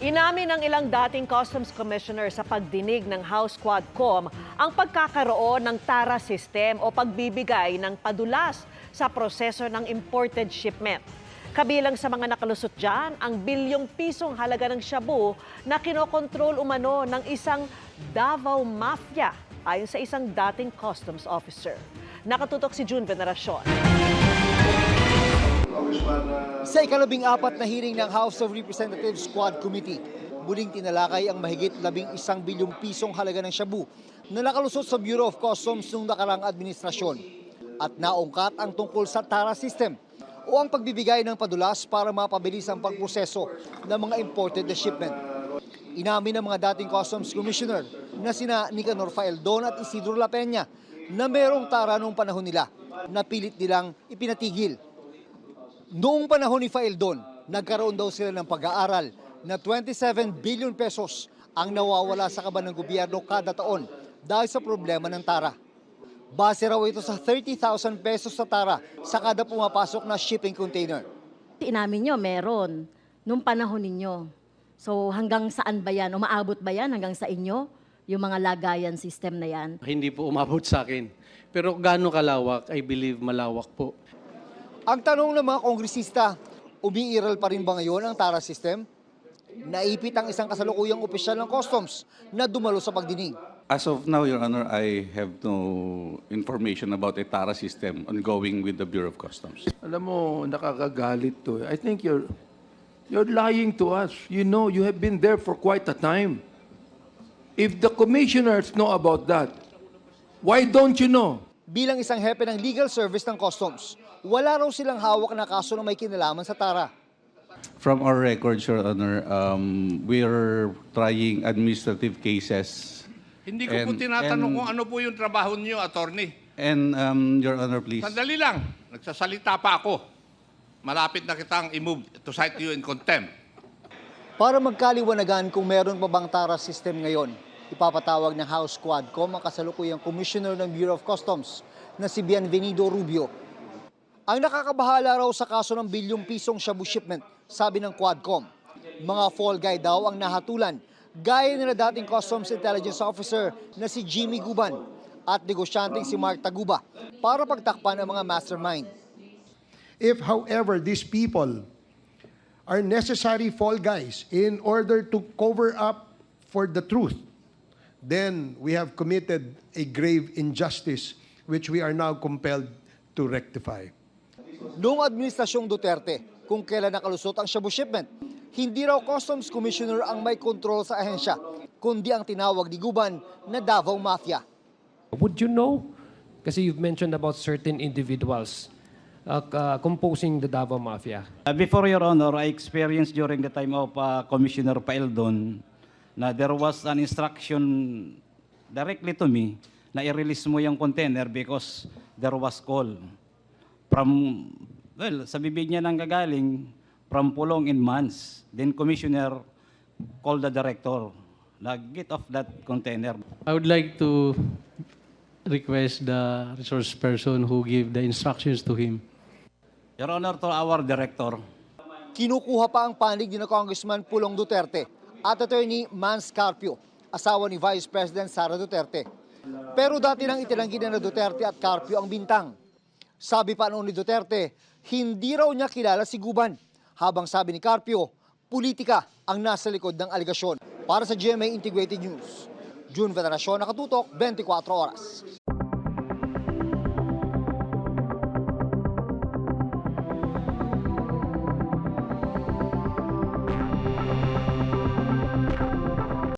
Inamin ng ilang dating Customs Commissioner sa pagdinig ng House Quadcom ang pagkakaroon ng TARA system o pagbibigay ng padulas sa proseso ng imported shipment. Kabilang sa mga nakalusot dyan, ang bilyong pisong halaga ng shabu na kinokontrol umano ng isang Davao Mafia ayon sa isang dating customs officer. Nakatutok si June Veneracion. Sa ikalabing apat na hearing ng House of Representatives Squad Committee, muling tinalakay ang mahigit labing isang bilyong pisong halaga ng shabu na nakalusot sa Bureau of Customs noong nakarang administrasyon. At naungkat ang tungkol sa TARA system o ang pagbibigay ng padulas para mapabilis ang pagproseso ng mga imported na shipment. Inamin ng mga dating Customs Commissioner na sina Nicanor Faeldon at Isidro La Peña na merong tara noong panahon nila na pilit nilang ipinatigil Noong panahon ni Faeldon, nagkaroon daw sila ng pag-aaral na 27 billion pesos ang nawawala sa kaban ng gobyerno kada taon dahil sa problema ng tara. Base raw ito sa 30,000 pesos sa tara sa kada pumapasok na shipping container. Inamin nyo, meron. Nung panahon ninyo. So hanggang saan ba yan? Umaabot ba yan hanggang sa inyo? Yung mga lagayan system na yan? Hindi po umabot sa akin. Pero gaano kalawak, I believe malawak po. Ang tanong ng mga kongresista, umiiral pa rin ba ngayon ang tara system? Naipit ang isang kasalukuyang opisyal ng customs na dumalo sa pagdinig. As of now, Your Honor, I have no information about a TARA system ongoing with the Bureau of Customs. Alam mo, nakakagalit to. I think you're you're lying to us. You know, you have been there for quite a time. If the commissioners know about that, why don't you know? Bilang isang hepe ng legal service ng customs, wala raw silang hawak na kaso na may kinalaman sa tara. From our records, Your Honor, um, we're trying administrative cases. Hindi ko po And- tinatanong and- kung ano po yung trabaho niyo, attorney. And, um, Your Honor, please. Sandali lang. Nagsasalita pa ako. Malapit na kitang i-move to cite you in contempt. Para magkaliwanagan kung meron pa bang TARA system ngayon, ipapatawag ng House Quadcom ang kasalukuyang Commissioner ng Bureau of Customs na si Bienvenido Rubio. Ang nakakabahala raw sa kaso ng bilyong pisong shabu shipment, sabi ng Quadcom. Mga fall guy daw ang nahatulan, gaya nila dating Customs Intelligence Officer na si Jimmy Guban at negosyanteng si Mark Taguba para pagtakpan ang mga mastermind. If, however, these people are necessary fall guys in order to cover up for the truth, then we have committed a grave injustice which we are now compelled to rectify. Noong administrasyong Duterte, kung kailan nakalusot ang shabu shipment, hindi raw Customs Commissioner ang may control sa ahensya, kundi ang tinawag ni Guban na Davao Mafia. Would you know? Kasi you've mentioned about certain individuals uh, uh, composing the Davao Mafia. Uh, Before Your Honor, I experienced during the time of uh, Commissioner Paeldon na there was an instruction directly to me na i-release mo yung container because there was call from, well, sa bibig niya nang gagaling, from Pulong in months. Then Commissioner called the director na get off that container. I would like to request the resource person who gave the instructions to him Your Honor, to our director, Kinukuha pa ang panig ni na Congressman Pulong Duterte at Attorney Mans Carpio, asawa ni Vice President Sara Duterte. Pero dati nang itinanggi na Duterte at Carpio ang bintang. Sabi pa noon ni Duterte, hindi raw niya kilala si Guban. Habang sabi ni Carpio, politika ang nasa likod ng aligasyon. Para sa GMA Integrated News, June Veneracion, nakatutok 24 oras.